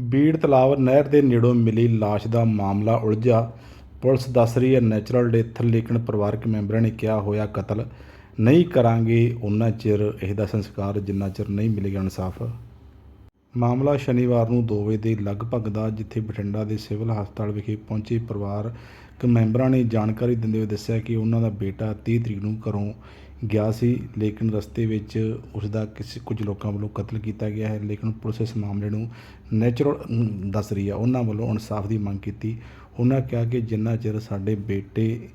ਬੀੜ ਤਲਾਬ ਨਹਿਰ ਦੇ ਨੇੜੋਂ ਮਿਲੀ ਲਾਸ਼ ਦਾ ਮਾਮਲਾ ਉਲਝਿਆ। ਪੁਲਿਸ ਦੱਸ ਰਹੀ ਹੈ, ਨੈਚੁਰਲ ਡੈਥ ਲੇਕਿਨ ਪਰਿਵਾਰਕ ਮੈਂਬਰਾਂ ਨੇ ਕਿਹਾ ਹੋਇਆ ਕਤਲ ਨਹੀਂ ਕਰਾਂਗੇ। ਉਹਨਾਂ ਚਿਰ ਇਹਦਾ ਸੰਸਕਾਰ ਜਿੰਨਾ ਚਿਰ ਨਹੀਂ ਮਿਲੇਗਾ ਇਨਸਾਫ। ਮਾਮਲਾ ਸ਼ਨੀਵਾਰ ਨੂੰ 2 ਵਜੇ ਦੇ ਲਗਭਗ ਦਾ, ਜਿੱਥੇ ਬਠਿੰਡਾ ਦੇ ਸਿਵਲ ਹਸਪਤਾਲ ਵਿਖੇ ਪਹੁੰਚੇ ਪਰਿਵਾਰਕ ਮੈਂਬਰਾਂ ਨੇ ਜਾਣਕਾਰੀ ਦਿੰਦੇ ਹੋਏ ਦੱਸਿਆ ਕਿ ਉਹਨਾਂ ਦਾ ਬੇਟਾ 30 ਤਰੀਕ ਨੂੰ ਘਰੋਂ ਗਿਆ ਸੀ, ਲੇਕਿਨ ਰਸਤੇ ਵਿੱਚ ਉਸ ਦਾ ਕਿਸੇ, ਕੁਝ ਲੋਕਾਂ ਵੱਲੋਂ ਕਤਲ ਕੀਤਾ ਗਿਆ ਹੈ, ਲੇਕਿਨ ਪੁਲਿਸ ਇਸ ਮਾਮਲੇ ਨੂੰ ਨੈਚੁਰਲ ਦੱਸ ਰਹੀ ਹੈ। ਉਹਨਾਂ ਵੱਲੋਂ ਇਨਸਾਫ ਦੀ ਮੰਗ ਕੀਤੀ। ਉਹਨਾਂ ਕਿਹਾ ਕਿ ਜਿੰਨਾ ਚਿਰ ਸਾਡੇ ਬੇਟੇ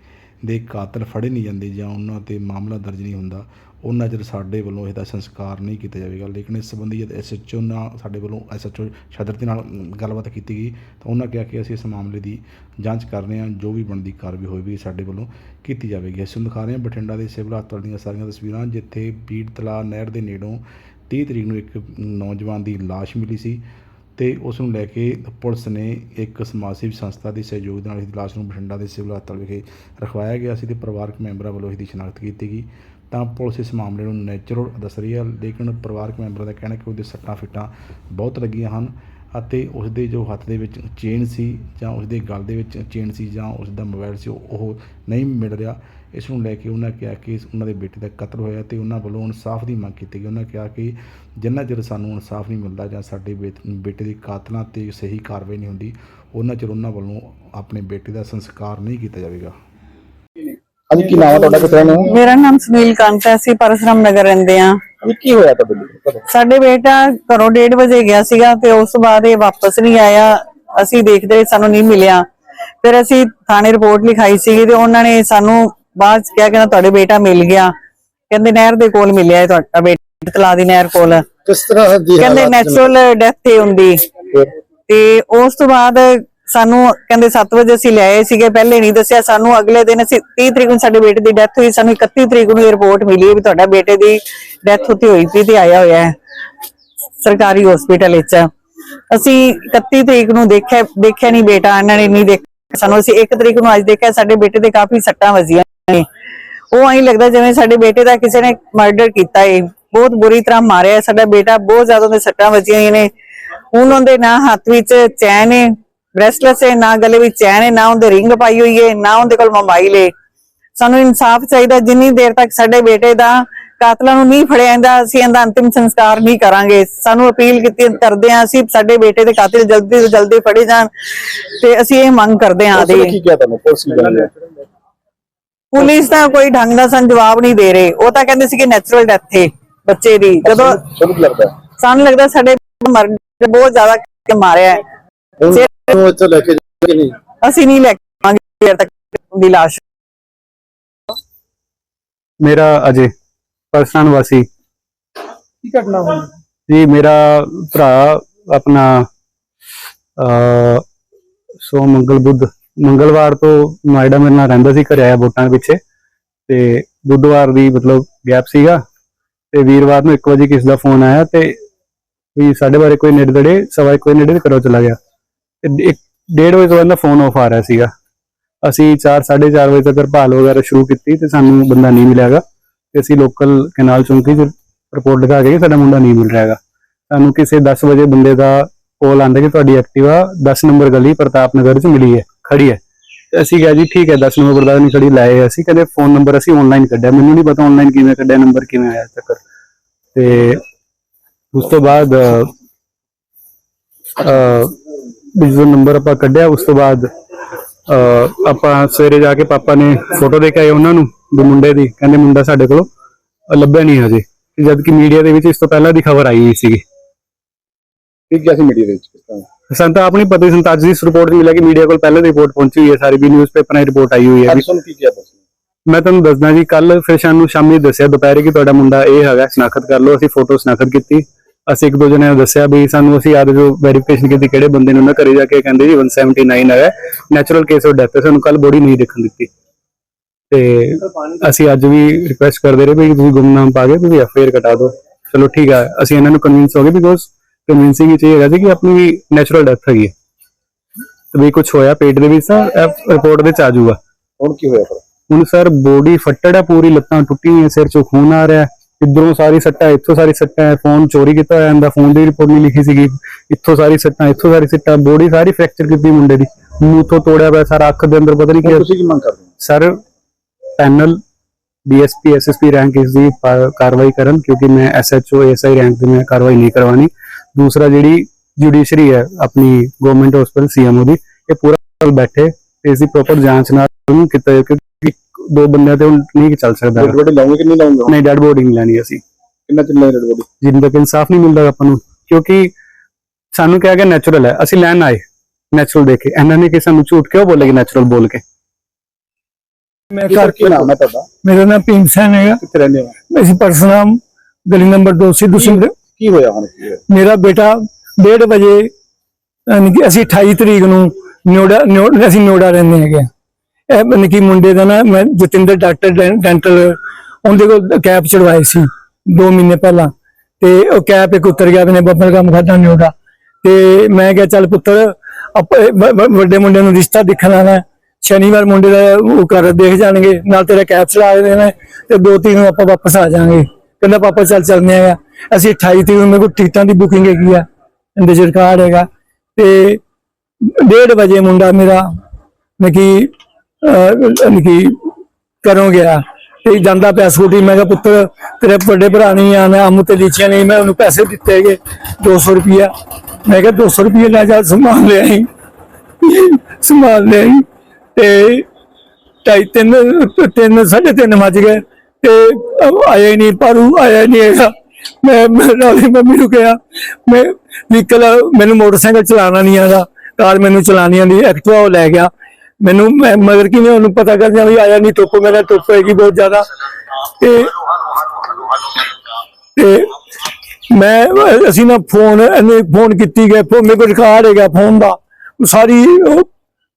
ਦੇ ਕਾਤਲ ਫੜੇ ਨਹੀਂ ਜਾਂਦੇ ਜਾਂ ਉਹਨਾਂ ਤੇ ਮਾਮਲਾ ਦਰਜ ਨਹੀਂ ਹੁੰਦਾ ਉਹਨਾਂ ਚਿਰ ਸਾਡੇ ਵੱਲੋਂ ਇਹਦਾ ਸੰਸਕਾਰ ਨਹੀਂ ਕੀਤਾ ਜਾਵੇਗਾ। ਲੇਕਿਨ ਇਸ ਸੰਬੰਧੀ ਜਦ ਐਸਐਚਓ ਨਾਲ ਸਾਡੇ ਵੱਲੋਂ ਐਸਐਚਓ ਸ਼ਾਦਰਤੀ ਨਾਲ ਗੱਲਬਾਤ ਕੀਤੀ ਗਈ, ਤਾਂ ਉਹਨਾਂ ਕਿਹਾ ਕਿ ਅਸੀਂ ਇਸ ਮਾਮਲੇ ਦੀ ਜਾਂਚ ਕਰ ਰਹੇ ਹਾਂ, ਜੋ ਵੀ ਬਣਦੀ ਕਾਰਵਾਈ ਹੋਵੇਗੀ ਸਾਡੇ ਵੱਲੋਂ ਕੀਤੀ ਜਾਵੇਗੀ। ਅਸੀਂ ਦਿਖਾ ਰਹੇ ਹਾਂ ਬਠਿੰਡਾ ਦੇ ਸਿਵਲ ਹਸਪਤਾਲ ਦੀਆਂ ਸਾਰੀਆਂ ਤਸਵੀਰਾਂ, ਜਿੱਥੇ ਬੀੜ ਤਲਾਅ ਨਹਿਰ ਦੇ ਨੇੜੋਂ 30 ਤਰੀਕ ਨੂੰ ਇੱਕ ਨੌਜਵਾਨ ਦੀ ਲਾਸ਼ ਮਿਲੀ ਸੀ ਤੇ ਉਸ ਨੂੰ ਲੈ ਕੇ ਪੁਲਿਸ ਨੇ ਇੱਕ ਸਮਾਜ ਸੇਵੀ ਸੰਸਥਾ ਦੇ ਸਹਿਯੋਗ ਨਾਲ ਇਸ ਲਾਸ਼ ਨੂੰ ਬਠਿੰਡਾ ਦੇ ਸਿਵਲ ਹਸਪਤਾਲ ਵਿਖੇ ਰਖਵਾਇਆ ਗਿਆ ਸੀ ਤੇ ਪਰਿਵਾਰਕ ਮੈਂਬਰਾਂ ਵੱਲੋਂ ਇਸ ਦੀ ਸ਼ਨਾਖਤ ਕੀਤੀ ਗਈ। ਤਾਂ ਪੁਲਿਸ ਇਸ ਮਾਮਲੇ ਨੂੰ ਨੈਚੁਰਲ ਦੱਸ ਰਹੀ ਹੈ ਲੇਕਿਨ ਪਰਿਵਾਰਕ ਮੈਂਬਰਾਂ ਦਾ ਕਹਿਣਾ ਕਿ ਉਹਦੇ ਸੱਟਾਂ ਫਿੱਟਾਂ ਬਹੁਤ ਲੱਗੀਆਂ ਹਨ ਅਤੇ ਉਸ ਦੇ ਜੋ ਹੱਥ ਦੇ ਵਿੱਚ ਚੇਨ ਸੀ ਜਾਂ ਉਸ ਦੇ ਗਲ ਦੇ ਵਿੱਚ ਚੇਨ ਸੀ ਜਾਂ ਉਸ ਦਾ ਮੋਬਾਈਲ ਸੀ, ਉਹ ਨਹੀਂ ਮਿਲ ਰਿਹਾ। ਇਸ ਨੂੰ ਲੈ ਕੇ ਉਹਨਾਂ ਕਿਹਾ ਕਿ ਉਹਨਾਂ ਦੇ ਬੇਟੇ ਦਾ ਕਤਲ ਹੋਇਆ ਤੇ ਉਹਨਾਂ ਵੱਲੋਂ ਇਨਸਾਫ ਦੀ ਮੰਗ ਕੀਤੀ ਗਈ। ਉਹਨਾਂ ਕਿਹਾ ਕਿ ਜਿੰਨਾ ਚਿਰ ਸਾਨੂੰ ਇਨਸਾਫ ਨਹੀਂ ਮਿਲਦਾ ਜਾਂ ਸਾਡੇ ਬੇਟ- ਬੇਟੇ ਦੇ ਕਾਤਲਾਂ ਤੇ ਸਹੀ ਕਾਰਵਾਈ ਨਹੀਂ ਹੁੰਦੀ, ਉਹਨਾਂ ਚਿਰ ਉਹਨਾਂ ਵੱਲੋਂ ਆਪਣੇ ਬੇਟੇ ਦਾ ਸੰਸਕਾਰ ਨਹੀਂ ਕੀਤਾ ਜਾਵੇਗਾ। ਅੱਜ ਕੀ ਨਾਮ ਹੈ ਤੁਹਾਡਾ ਕਿਤੇ ਨੇ? ਮੇਰਾ ਨਾਮ ਸੁਨੀਲ ਕਾਂਤ ਹੈ ਅਸੀਂ ਪਰਸਰਾਮ ਨਗਰ ਰਹਿੰਦੇ ਆ ਅੱਜ ਕੀ ਹੋਇਆ ਤੁਹਾਡੇ ਲਈ? ਸਾਡੇ ਬੇਟਾ ਘਰੋਂ 1:30 ਵਜੇ ਗਿਆ ਸੀਗਾ ਤੇ ਉਸ ਤੋਂ ਬਾਅਦ ਇਹ ਵਾਪਸ ਨਹੀਂ ਆਇਆ। ਅਸੀਂ ਦੇਖਦੇ ਸਾਨੂੰ ਨਹੀਂ ਮਿਲਿਆ। ਫਿਰ ਅਸੀਂ ਥਾਣੇ ਰਿਪੋਰਟ ਲਿਖਾਈ ਸੀਗੀ ਤੇ ਉਹਨਾਂ ਨੇ ਸਾਨੂੰ ਬਾਅਦ ਚ ਕਿਹਾ ਕਿ ਤੁਹਾਡੇ ਬੇਟਾ ਮਿਲ ਗਿਆ। ਕਹਿੰਦੇ ਨਹਿਰ ਦੇ ਕੋਲ ਮਿਲਿਆ ਹੈ ਤੁਹਾਡਾ ਬੇਟਾ ਤਲਾਅ ਦੀ ਨਹਿਰ ਕੋਲ। ਕਿਸ ਤਰ੍ਹਾਂ ਦੀ ਕਹਿੰਦੇ ਨੈਚੁਰਲ ਡੈਥ ਹੀ ਹੁੰਦੀ? ਤੇ ਉਸ ਤੋਂ ਬਾਅਦ ਸਾਨੂੰ ਕਹਿੰਦੇ 7 ਵਜੇ ਅਸੀਂ ਲਿਆਏ ਸੀਗੇ, ਪਹਿਲੇ ਨਹੀਂ ਦੱਸਿਆ। ਸਾਨੂੰ ਅਗਲੇ ਦਿਨ ਅਸੀਂ 30 ਤਰੀਕ ਨੂੰ ਸਾਡੇ ਬੇਟੇ ਦੀ ਡੈਥ ਹੋਈ, ਸਾਨੂੰ 31 ਤਰੀਕ ਨੂੰ ਰਿਪੋਰਟ ਮਿਲੀ ਵੀ ਤੁਹਾਡਾ ਬੇਟੇ ਦੀ ਡੈਥ ਉੱਥੇ ਹੋਈ ਸੀ ਤੇ ਆਇਆ ਹੋਇਆ ਹੈ, ਸਰਕਾਰੀ ਹਸਪੀਟਲ ਵਿੱਚ। ਅਸੀਂ 31 ਤਰੀਕ ਨੂੰ ਦੇਖਿਆ ਦੇਖਿਆ ਨਹੀਂ ਬੇਟਾ, ਇਹਨਾਂ ਨੇ ਨਹੀਂ ਦੇਖਿਆ। ਸਾਨੂੰ ਅਸੀਂ 1 ਤਰੀਕ ਨੂੰ ਅੱਜ ਦੇਖਿਆ, ਸਾਡੇ ਬੇਟੇ ਦੇ ਕਾਫੀ ਸੱਟਾਂ ਵਜੀਆਂ ਨੇ। ਉਹ ਐਂ ਲੱਗਦਾ ਜਿਵੇਂ ਸਾਡੇ ਬੇਟੇ ਦਾ ਕਿਸੇ ਨੇ ਮਰਡਰ ਕੀਤਾ ਏ। ਬਹੁਤ ਬੁਰੀ ਤਰ੍ਹਾਂ ਮਾਰਿਆ, ਸਾਡਾ ਬੇਟਾ ਬਹੁਤ ਜ਼ਿਆਦਾ ਉਹਦੇ ਸੱਟਾਂ ਵਜੀਆਂ ਹੋਈਆਂ ਨੇ। ਹੁਣ ਉਹਦੇ ਨਾ ਹੱਥ ਵਿੱਚ ਚੈਨ ਏ ਬ੍ਰੈਸਲੈਟ ਹੈ ਨਾ ਗਲੇ ਵਿੱਚ ਚੈਨ ਹੈ ਨਾ ਉਹਦੇ ਰਿੰਗ ਪਾਈ ਹੋਈ ਹੈ ਨਾ ਉਹਦੇ ਕੋਲ ਮੋਬਾਈਲ ਹੈ। ਸਾਨੂੰ ਇਨਸਾਫ ਚਾਹੀਦਾ ਜਿੰਨੀ ਦੇਰ ਤੱਕ ਸਾਡੇ ਬੇਟੇ ਦਾ ਕਾਤਲਾਂ ਨੂੰ ਨਹੀਂ ਫੜਿਆ ਜਾਂਦਾ ਅਸੀਂ ਇਹਦਾ ਅੰਤਿਮ ਸੰਸਕਾਰ ਨਹੀਂ ਕਰਾਂਗੇ। ਸਾਨੂੰ ਅਪੀਲ ਕੀਤੀ ਕਰਦੇ ਹਾਂ ਅਸੀਂ ਸਾਡੇ ਬੇਟੇ ਦੇ ਕਾਤਿਲ ਜਲਦੀ ਤੋਂ ਜਲਦੀ ਫੜੇ ਜਾਣ ਤੇ ਅਸੀਂ ਇਹ ਮੰਗ ਕਰਦੇ ਨੇ ਦੇ ਕੀ ਕਿਹਾ ਤੁਹਾਨੂੰ? ਪੁਲਿਸ ਕੀ ਕਹਿੰਦੀ ਹੈ ਪੁਲਿਸ ਤਾਂ ਕੋਈ ਢੰਗ ਦਾ ਸਾਨੂੰ ਜਵਾਬ ਨਹੀਂ ਦੇ ਰਹੇ। ਉਹ ਤਾਂ ਕਹਿੰਦੇ ਸੀ ਕਿ ਨੈਚੁਰਲ ਡੈਥ ਹੈ ਬੱਚੇ ਦੀ। ਜਦੋਂ? ਸਾਨੂੰ ਲੱਗਦਾ ਸਾਡੇ ਮਰ ਬਹੁਤ ਜ਼ਿਆਦਾ ਮਾਰਿਆ ਹੈ। ਹੁਣ ਉਹਨੂੰ ਇੱਥੇ ਲੈ ਕੇ ਜਾਓਗੇ ਕਿ ਨਹੀਂ? ਅਸੀਂ ਨਹੀਂ ਲੈ ਕੇ ਆਵਾਂਗੇ ਦੇਰ ਤੱਕ ਦੀ ਲਾਸ਼। ਮੇਰਾ ਅਜੇ ਪਰਸਨ ਵਾਸੀ। ਕੀ ਘਟਨਾ ਹੋਈ? ਜੀ ਮੇਰਾ ਭਰਾ ਆਪਣਾ ਅ ਸੋ ਮੰਗਲ ਬੁੱਧ ਮੰਗਲਵਾਰ ਤੋਂ ਨੋਇਡਾ ਮੇਰੇ ਨਾਲ ਰਹਿੰਦਾ ਸੀ ਘਰੇ ਆਇਆ ਵੋਟਾਂ ਦੇ ਪਿੱਛੇ। ਤੇ ਬੁੱਧਵਾਰ ਦੀ ਮਤਲਬ ਗੈਪ ਸੀਗਾ। ਤੇ ਵੀਰਵਾਰ ਨੂੰ 1 ਵਜੇ ਕਿਸ ਦਾ ਫੋਨ ਆਇਆ ਤੇ ਵੀ ਸਾਡੇ ਬਾਰੇ ਕੋਈ ਨੇੜੇ ਦੜੇ ਸਵਾ ਇੱਕ ਵਜੇ ਨੇੜੇ ਤੇ ਘਰੋਂ ਚਲਾ ਗਿਆ। ਤੇ ਇੱਕ ਡੇਢ ਵਜੇ ਤੋਂ ਬਾਅਦ ਦਾ ਫੋਨ ਆਫ ਆ ਰਿਹਾ ਸੀਗਾ। ਅਸੀਂ 4 4:30 ਵਜੇ ਤੱਕ ਭਾਲ ਵਗੈਰਾ ਸ਼ੁਰੂ ਕੀਤੀ ਤੇ ਸਾਨੂੰ ਬੰਦਾ ਨਹੀਂ ਮਿਲਿਆਗਾ ਤੇ ਅਸੀਂ ਲੋਕਲ ਕਨਾਲ ਚੌਂਕੀ 'ਚ ਰਿਪੋਰਟ ਲਿਖਾ ਕੇ ਸਾਡਾ ਮੁੰਡਾ ਨਹੀਂ ਮਿਲ ਰਿਹਾਗਾ ਸਾਨੂੰ ਕਿਸੇ 10 ਵਜੇ ਬੰਦੇ ਦਾ ਕੋਲ ਆਂਦਾ ਕਿ ਤੁਹਾਡੀ ਐਕਟਿਵਾ 10 ਨੰਬਰ ਗਲੀ ਪ੍ਰਤਾਪ ਨਗਰ 'ਚ ਮਿਲੀ ਹੈ, ਖੜੀ ਹੈ। ਤੇ ਅਸੀਂ ਕਿਹਾ ਜੀ, ਠੀਕ ਹੈ 10 ਨੰਬਰ ਪ੍ਰਤਾਪ ਨਹੀਂ ਖੜੀ ਲਾਏ ਅਸੀਂ। ਕਹਿੰਦੇ ਫੋਨ ਨੰਬਰ ਅਸੀਂ ਆਨਲਾਈਨ ਕੱਢਿਆ। ਮੈਨੂੰ ਨਹੀਂ ਪਤਾ ਆਨਲਾਈਨ ਕਿਵੇਂ ਕੱਢਿਆ ਨੰਬਰ ਕਿਵੇਂ ਆਇਆ ਤੱਕ। ਤੇ ਉਸ ਤੋਂ ਬਾਅਦ ਅ ਜੋ ਨੰਬਰ ਆਪਾਂ ਕੱਢਿਆ ਉਸ ਤੋਂ ਬਾਅਦ ਆਪਾਂ ਸਵੇਰੇ ਜਾ ਕੇ ਪਾਪਾ ਨੇ ਫੋਟੋ ਦੇ ਕੇ ਆਏ ਉਹਨਾਂ ਨੂੰ ਵੀ ਮੁੰਡੇ ਦੀ ਕਹਿੰਦੇ ਮੁੰਡਾ ਸਾਡੇ ਕੋਲ ਲੱਭਿਆ ਨਹੀਂ ਹਜੇ। ਜਦ ਕਿ ਮੀਡੀਆ ਦੇ ਵਿੱਚ ਇਸ ਤੋਂ ਪਹਿਲਾਂ ਦੀ ਖਬਰ ਆਈ ਹੋਈ ਸੀਗੀ। ਕੀ ਕਿਹਾ ਸੀ ਮੀਡੀਆ ਦੇ ਵਿੱਚ ਕਿਸ ਤਰ੍ਹਾਂ? ਸਾਨੂੰ ਤਾਂ ਆਪਣੀ ਪਤਾ ਹੀ ਸੰਤ ਅੱਜ ਦੀ ਰਿਪੋਰਟ ਮਿਲਿਆ ਕਿ ਮੀਡੀਆ ਕੋਲ ਪਹਿਲਾਂ ਰਿਪੋਰਟ ਪਹੁੰਚੀ ਹੋਈ ਹੈ ਸਾਰੀ ਵੀ ਨਿਊਜ਼ਪੇਪਰਾਂ ਦੀ ਰਿਪੋਰਟ ਆਈ ਹੋਈ ਹੈ। ਵੀ ਨੇ ਮੈਂ ਤੁਹਾਨੂੰ ਦੱਸਦਾ ਜੀ ਕੱਲ ਫਿਰ ਸਾਨੂੰ ਸ਼ਾਮੀ ਦੱਸਿਆ ਦੁਪਹਿਰੇ ਕਿ ਤੁਹਾਡਾ ਮੁੰਡਾ ਇਹ ਹੈਗਾ ਸ਼ਨਾਖਤ ਕਰ ਲਓ ਅਸੀਂ ਫੋਟੋ ਸ਼ਨਾਖਤ ਕੀਤੀ। ਅਸੀਂ ਇੱਕ ਦੋ ਜਣਿਆਂ ਨੂੰ ਦੱਸਿਆ ਵੀ ਸਾਨੂੰ ਅਸੀਂ ਆਦ ਜੋ ਵੈਰੀਫਿਕੇਸ਼ਨ ਕੀਤੀ ਕਿਹੜੇ ਬੰਦੇ ਨੇ ਉਹਨਾਂ ਘਰੇ ਜਾ ਕੇ ਕਹਿੰਦੇ ਜੀ 179 ਹੈਗਾ ਨੈਚੁਰਲ ਕੇਸ ਆਫ ਡੈਥ ਸਾਨੂੰ ਕੱਲ ਬੋਡੀ ਨਹੀਂ ਦੇਖਣ ਦਿੱਤੀ। ਤੇ ਅਸੀਂ ਅੱਜ ਵੀ ਰਿਕੁਐਸਟ ਕਰਦੇ ਰਹੇ ਵੀ ਤੁਸੀਂ ਗੁੰਮਨਾਮ ਪਾ ਕੇ ਤੁਸੀਂ ਐਫਆਈਆਰ ਕਟਾ ਦਿਓ। ਚਲੋ ਠੀਕ ਹੈ ਅਸੀਂ ਇਹਨਾਂ ਨੂੰ ਕਨਵਿੰਸ ਹੋ ਗਏ ਬਿਕੋਜ਼ ਕਨਵਿੰਸਿੰਗ ਇਹ ਹੈਗਾ ਸੀ ਕਿ ਆਪਣੀ ਨੈਚੁਰਲ ਡੈਥ ਹੈਗੀ ਹੈ। ਤੇ ਵੀ ਕੁਝ ਹੋਇਆ ਪੇਟ ਦੇ ਵਿੱਚ ਤਾਂ ਰਿਪੋਰਟ ਦੇ ਚ ਆ ਜਾਊਗਾ। ਹੁਣ ਕੀ ਹੋਇਆ ਫਿਰ? ਹੁਣ ਸਰ ਬੋਡੀ ਫੱਟੜ ਹੈ ਪੂਰੀ ਲੱਤਾਂ ਟੁੱਟੀਆਂ ਸਿਰ ਚੋਂ ਖੂਨ ਆ ਰਿਹਾ। ਹੈ ਇਧਰੋਂ ਸਾਰੀ ਸੱਟਾਂ ਇੱਥੋਂ ਸਾਰੀ ਸੱਟਾਂ ਫੋਨ ਚੋਰੀ ਕੀਤਾ ਹੋਇਆ ਇਹਦਾ ਫੋਨ ਦੀ ਰਿਪੋਰਟ ਨਹੀਂ ਲਿਖੀ ਸੀਗੀ। ਇੱਥੋਂ ਸਾਰੀ ਸੱਟਾਂ ਇੱਥੋਂ ਸਾਰੀ ਸੱਟਾਂ ਬੋਡੀ ਸਾਰੀ ਫ੍ਰੈਕਚਰ ਕੀਤੀ ਮੁੰਡੇ ਦੀ। ਮੂੰਹ ਤੋਂ ਤੋੜਿਆ ਪਿਆ ਸਾਰਾ ਅੱਖ ਦੇ ਅੰਦਰ ਪਤਾ ਨਹੀਂ ਕੀ ਤੁਸੀਂ ਕੀ ਮੰਗ ਕਰਦੇ sir panel DSP SSP rank ਇਸ ਦੀ ਕਾਰਵਾਈ ਕਰਨ ਕਿਉਂਕਿ ਮੈਂ ਐਸਐਚਓ ਐਸਆਈ ਰੈਂਕ ਦੀ ਮੈਂ ਕਾਰਵਾਈ ਨਹੀਂ ਕਰਵਾਣੀ ਦੂਸਰਾ ਜਿਹੜੀ ਜੁਡੀਸ਼ਰੀ ਹੈ ਆਪਣੀ ਗਵਰਨਮੈਂਟ ਹਸਪੀਟਲ ਸੀਐਮਓ ਦੀ ਇਹ ਪੂਰਾ ਬੈਠੇ ਇਸ ਦੀ ਪ੍ਰੋਪਰ ਜਾਂਚ ਨਾਲ ਉਹਨੂੰ ਕੀਤਾ ਕਿਉਂਕਿ ਦੋ ਬੰਦਿਆਂ ਤੇ ਹੁਣ ਨਹੀਂ ਚੱਲ ਸਕਦਾ। ਡੈਡ ਬੋਡੀ ਲਾਉਂਗੇ ਕਿ ਨਹੀਂ ਲਾਉਂਗੇ? ਨਹੀਂ ਡੈਡ ਬੋਡੀ ਨਹੀਂ ਲੈਣੀ ਅਸੀਂ। ਕਿੰਨਾ ਚੱਲਣਾ ਡੈਡ ਬੋਡੀ ਜਿੰਨ ਤੱਕ ਇਨਸਾਫ ਨਹੀਂ ਮਿਲਦਾ ਆਪਾਂ ਨੂੰ। ਕਿਉਂਕਿ ਸਾਨੂੰ ਕਿਹਾ ਗਿਆ ਨੈਚੁਰਲ ਹੈ। ਅਸੀਂ ਲੈਣ ਆਏ। ਨੈਚੁਰਲ ਦੇਖੇ। ਇਹਨਾਂ ਨੇ ਕਿ ਸਾਨੂੰ ਝੂਠ ਕਿਉਂ ਬੋਲੇਗੇ ਨੈਚੁਰਲ ਬੋਲ ਕੇ? ਮੈਂ ਕੀ ਘਰ ਕੀ ਨਾਮ ਹੈ ਤੁਹਾਡਾ? ਮੇਰਾ ਨਾਮ ਭੀਮ ਸੈਨ ਹੈਗਾ। ਕਿੱਥੇ ਰਹਿੰਦੇ ਹੋ? ਅਸੀਂ ਪਰਸਨਾਮ ਗਲੀ ਨੰਬਰ 2 ਸਿੱਧੂ ਸਿੰਘ ਕੀ ਹੋਇਆ ਹੁਣ? ਕੀ? ਮੇਰਾ ਬੇਟਾ 1:30 ਵਜੇ ਯਾਨੀ ਕਿ ਅਸੀਂ 28 ਤਰੀਕ ਨੂੰ ਨੋੜਾ ਨੋ- ਅਸੀਂ ਨੋੜਾ ਰਹਿੰਦੇ ਹੈਗੇ ਆ। ਇਹ ਯਾਨੀ ਕਿ ਮੁੰਡੇ ਦਾ ਨਾ ਮੈਂ ਜਤਿੰਦਰ ਡਾਕਟਰ ਡੈਂਟਲ ਉਹਦੇ ਕੋਲ ਕੈਪ ਚੜਵਾਏ ਸੀ 2 ਮਹੀਨੇ ਪਹਿਲਾਂ ਤੇ ਉਹ ਕੈਪ ਇੱਕ ਉਤਰ ਗਿਆ ਮੈਨੇ ਬੱਬਲ ਕੰਮ ਖਾਦਾ ਨੋੜਾ ਤੇ ਮੈਂ ਕਿਹਾ ਚੱਲ ਪੁੱਤਰ ਵੱਡੇ ਮੁੰਡੇ ਨੂੰ ਰਿਸ਼ਤਾ ਦੇਖਣ ਆਣਾ ਸ਼ਨੀਵਾਰ ਮੁੰਡੇ ਦਾ ਉਹ ਕਰ ਦੇਖ ਜਾਣਗੇ, ਨਾਲ ਤੇਰਾ ਕੈਪ ਚਲਾ ਦੇਣਾ ਤੇ ਦੋ ਤਿੰਨ ਨੂੰ ਆਪਾਂ ਵਾਪਸ ਆ ਜਾਾਂਗੇ ਕਹਿੰਦਾ, ਪਾਪਾ, ਚੱਲ ਚੱਲਦੇ ਆ ਅਸੀਂ 28 ਤਰੀਕ ਨੂੰ ਮੇਰੇ ਕੋਲ ਟਿਕਟਾਂ ਦੀ ਬੁਕਿੰਗ ਹੈਗੀ ਆ ਇਹਦੇ ਚ ਰਿਕਾਰਡ ਹੈਗਾ ਤੇ 1:30 ਵਜੇ ਮੁੰਡਾ ਮੇਰਾ ਮੈਂ ਕਿ ਨਕੀ ਕਰੋ ਗਿਆ ਤੇ ਜਾਂਦਾ ਪਿਆ ਸਕੂਟੀ, ਮੈਂ ਕਿਹਾ, ਪੁੱਤਰ, ਤੇਰੇ ਵੱਡੇ ਭਰਾ ਨਹੀਂ ਆ, ਮੈਂ ਅਮੂ ਤੇ ਲੀਚੀਆਂ ਨਹੀਂ, ਮੈਂ ਉਹਨੂੰ ਪੈਸੇ ਦਿੱਤੇ ਹੈਗੇ 200 ਰੁਪਿਆ ਮੈਂ ਕਿਹਾ 200 ਰੁਪਏ ਲੈ ਜਾ, ਸਮਾਨ ਲੈ ਆਈ। ਸਮਾਨ ਲੈ ਆਈ। ਤੇ ਢਾਈ ਤਿੰਨ ਤਿੰਨ, ਸਾਢੇ ਤਿੰਨ ਵੱਜ ਗਏ। ਤੇ ਆਇਆ ਨਹੀਂ, ਪਾਰੂ ਆਇਆ ਹੀ ਨਹੀਂ ਹੈਗਾ। ਮੈਂ ਮੈਂ ਨਾਲੇ ਮੰਮੀ ਨੂੰ ਕਿਹਾ, ਮੈਂ ਨਿਕਲ ਮੈਨੂੰ ਮੋਟਰਸਾਈਕਲ ਚਲਾਉਣਾ ਨਹੀਂ ਆਉਂਦਾ ਕਾਰ ਮੈਨੂੰ ਚਲਾਉਣੀ ਆਉਂਦੀ, ਐਕਟਿਵਾ ਉਹ ਲੈ ਗਿਆ। ਮੈਨੂੰ ਮੈਂ ਮਗਰ ਕਿਵੇਂ ਉਹਨੂੰ ਪਤਾ ਕਰਦਿਆ ਵੀ ਆਇਆ ਨਹੀਂ ਧੁੱਪ ਮੇਰਾ ਧੁੱਪ ਹੈਗੀ ਬਹੁਤ ਜ਼ਿਆਦਾ। ਤੇ ਤੇ ਮੈਂ ਅਸੀਂ ਨਾ ਫੋਨ ਇਹਨੇ ਫੋਨ ਕੀਤੀ ਗਏ ਫੋਨ ਮੇਰੇ ਕੋਲ ਰਿਕਾਰਡ ਹੈਗਾ ਫੋਨ ਦਾ। ਸਾਰੀ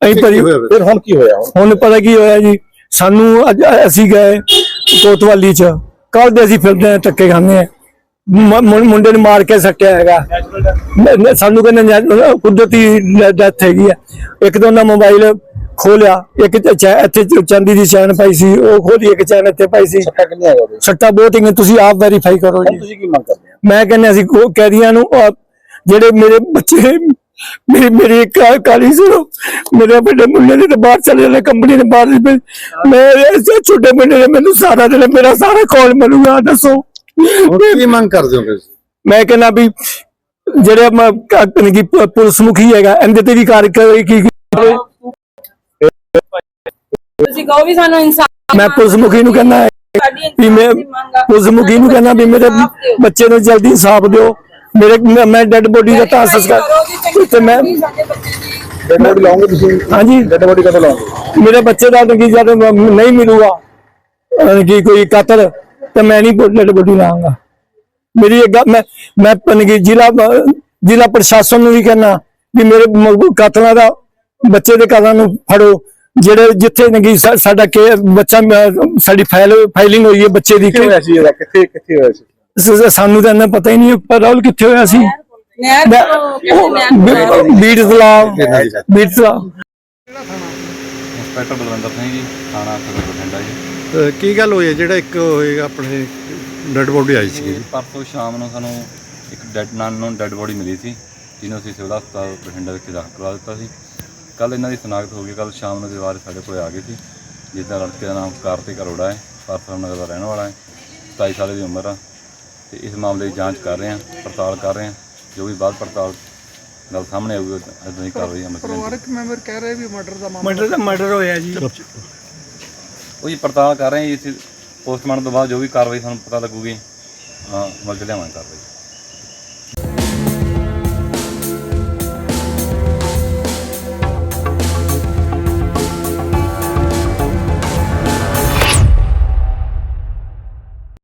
ਅਸੀਂ ਭਰੀ ਫਿਰ? ਹੁਣ ਕੀ ਹੋਇਆ? ਹੁਣ ਪਤਾ ਕੀ ਹੋਇਆ ਜੀ ਸਾਨੂੰ ਅੱਜ ਅਸੀਂ ਗਏ ਕੋਤਵਾਲੀ ਚ। ਕੱਲ ਦੇ ਅਸੀਂ ਫਿਰਦੇ ਆ ਟੱਕੇ ਖਾਂਦੇ ਆ ਮੁੰਡੇ ਨੂੰ ਮਾਰ ਕੇ ਸੱਟਿਆ ਹੈਗਾ। ਸਾਨੂੰ ਕਹਿੰਦੇ ਕੁਦਰਤੀ ਡੈਥ ਹੈਗੀ ਆ। ਇੱਕ ਤਾਂ ਉਹਨਾਂ ਮੋਬਾਈਲ ਖੋਲਿਆ। ਇੱਕ ਚ- ਇੱਥੇ ਚ- ਚਾਂਦੀ ਦੀ ਚੈਨ ਪਾਈ ਸੀ ਉਹ ਖੋਲੀ ਇੱਕ ਚੈਨ ਇੱਥੇ ਪਾਈ ਸੀ। ਸੱਟਾ ਕਿੰਨੇ ਆਇਆ ਉਹਦੇ ਸੱਟਾ ਬਹੁਤ ਹੀ ਤੁਸੀਂ ਆਪ ਵੈਰੀਫਾਈ ਕਰੋ ਹੁਣ ਜੀ। ਤੁਸੀਂ ਕੀ ਮੰਗ ਕਰਦੇ ਹੋ? ਮੈਂ ਕਹਿੰਦਾ ਸੀ ਉਹ ਕੈਦੀਆਂ ਨੂੰ ਜਿਹੜੇ ਮੇਰੇ ਬੱਚੇ ਮੇਰੀ ਮੇਰੀ ਕਾ- ਕਾਲੀ ਸੁਣੋ ਮੇਰੇ ਵੱਡੇ ਮੁੰਡੇ ਨੇ ਤਾਂ ਬਾਹਰ ਚਲੇ ਜਾਣਾ ਕੰਪਨੀ ਨੇ ਬਾਹਰ ਨਹੀਂ ਭੇਜ- ਮੈਂ ਇਸ ਛੋਟੇ ਮੁੰਡੇ ਨੇ ਮੈਨੂੰ ਸਾਰਾ ਦਿਨ ਮੇਰਾ ਸਾਰਾ ਕੌਣ ਮਿਲੂਗਾ ਦੱਸੋ। ਕੀ ਮੰਗ ਕਰਦੇ ਹੋ ਮੈਂ ਕਹਿੰਦਾ ਵੀ ਜਿਹੜੇ ਮੈਂ ਕ- ਯਾਨੀ ਕਿ ਪ- ਪੁਲਿਸ ਮੁਖੀ ਹੈਗਾ ਇਹਦੇ ਤੇ ਵੀ ਕਾਰਵਾਈ ਕੀ- ਤੁਸੀਂ ਕਹੋ ਵੀ ਸਾਨੂੰ ਇਨਸਾਫ ਮੈਂ ਪੁਲਿਸ ਮੁਖੀ ਨੂੰ ਕਹਿੰਦਾ ਵੀ ਮੈਂ ਪੁਲਿਸ ਮੁਖੀ ਨੂੰ ਕਹਿੰਦਾ ਵੀ ਮੇਰੇ ਬੱਚੇ ਨੂੰ ਜਲਦੀ ਇਨਸਾਫ ਦਿਓ। ਮੇਰੇ ਮੈਂ- ਡੈੱਡ ਬੋਡੀ ਦਾ ਤਾਂ ਸੰਸਕਾਰ ਤੇ ਮੈਂ ਡੈਡ ਬੋਡੀ ਲਾਉਂਗੇ ਤੁਸੀਂ? ਹਾਂਜੀ। ਡੈਡ ਬੋਡੀ ਕਦੋਂ ਲਾਉਂਗੇ ਮੇਰੇ ਬੱਚੇ ਦਾ ਨਕੀ ਜਦ ਨਹੀਂ ਮਿਲੂਗਾ। ਕਿ ਕੋਈ ਕਾਤਲ ਤੇ ਮੈਂ ਨਹੀਂ ਡੈਡ ਬੋਡੀ ਲਾਂਗਾ ਮੇਰੀ ਇੱਕ ਗੱਲ- ਮੈਂ ਮੈਂ ਨਕੀ ਜ਼ਿਲ੍ਹਾ ਜ਼ਿਲ੍ਹਾ ਪ੍ਰਸ਼ਾਸਨ ਨੂੰ ਵੀ ਕਹਿਣਾ ਵੀ ਮੇਰੇ ਕਾਤਲਾਂ ਦਾ ਬੱਚੇ ਦੇ ਕਾਤਲਾਂ ਨੂੰ ਫੜੋ। ਜਿਹੜੇ ਜਿੱਥੇ ਨਕੀ ਸਾਡਾ ਕੇ ਬੱਚਾ ਸਾਡੀ ਫਾਈਲ ਫਾਈਲਿੰਗ ਹੋਈ ਹੈ ਬੱਚੇ ਦੀ ਕਿੱਥੇ ਹੋਇਆ ਸੀ ਇਹਦਾ? ਕਿੱਥੇ ਕਿੱਥੇ ਹੋਇਆ ਸੀ? ਸਾਨੂੰ ਤਾਂ ਇੰਨਾ ਪਤਾ ਹੀ ਨਹੀਂ ਪਰ ਰਾਹੁਲ ਕਿੱਥੇ ਹੋਇਆ ਸੀ? ਨਹਿਰ ਬੀੜ ਤਲਾਬ ਬੀੜ ਇੰਸਪੈਕਟਰ ਬਲਵਿੰਦਰ ਸਿੰਘ ਜੀ ਥਾਣਾ ਸਦਰ ਬਠਿੰਡਾ ਜੀ। ਕੀ ਗੱਲ ਹੋਈ ਹੈ? ਜਿਹੜਾ ਇੱਕ ਹੋਏਗਾ ਆਪਣੇ ਡੈਡ ਬੋਡੀ ਆਈ ਸੀ। ਪਰਸੋਂ ਸ਼ਾਮ ਨੂੰ ਸਾਨੂੰ ਇੱਕ ਡੈਡ ਨਾਨ ਨੂੰ ਡੈਡ ਬੋਡੀ ਮਿਲੀ ਸੀ ਜਿਹਨੂੰ ਅਸੀਂ ਸਿਵਲ ਹਸਪਤਾਲ ਬਠਿੰਡਾ ਵਿਖੇ ਦਾਖਲ ਕਰਵਾ ਦਿੱਤਾ ਸੀ। ਕੱਲ ਇਹਨਾਂ ਦੀ ਸਨਾਖਤ ਹੋ ਗਈ ਕੱਲ ਸ਼ਾਮ ਨੂੰ ਦੇ ਵਾਰਿਸ ਸਾਡੇ ਕੋਲ ਆ ਗਏ ਸੀ। ਜਿਸ ਦਾ ਲੜਕੇ ਦਾ ਨਾਮ ਕਾਰਤਿਕ ਅਰੋੜਾ ਹੈ ਪਰਸੋਂ ਨਗਰ ਦਾ ਰਹਿਣ ਵਾਲਾ ਹੈ 27 ਸਾਲ ਦੀ ਉਮਰ ਆ। ਤੇ ਇਸ ਮਾਮਲੇ ਦੀ ਜਾਂਚ ਕਰ ਰਹੇ ਹਾਂ ਪੜਤਾਲ ਕਰ ਰਹੇ ਹਾਂ ਜੋ ਵੀ ਬਾਅਦ ਪੜਤਾਲ ਗੱਲ ਸਾਹਮਣੇ ਆਊਗੀ ਅਦੋਂ ਹੀ ਕਾਰਵਾਈ ਅਮਲ ਕਰਾਂਗੇ ਪਰਿਵਾਰਕ ਮੈਂਬਰ ਕਹਿ ਰਹੇ ਵੀ ਮਰਡਰ ਦਾ ਮਰਡਰ ਦਾ ਮਰਡਰ ਹੋਇਆ ਜੀ। ਉਹ ਜੀ ਪੜਤਾਲ ਕਰ ਰਹੇ ਹਾਂ ਜੀ ਅਸੀਂ ਪੋਸਟਮਾਰਟਮ ਤੋਂ ਬਾਅਦ ਜੋ ਵੀ ਕਾਰਵਾਈ ਸਾਨੂੰ ਪਤਾ ਲੱਗੂਗੀ ਹਾਂ ਚ ਲਿਆਵਾਂਗੇ ਕਾਰਵਾਈ।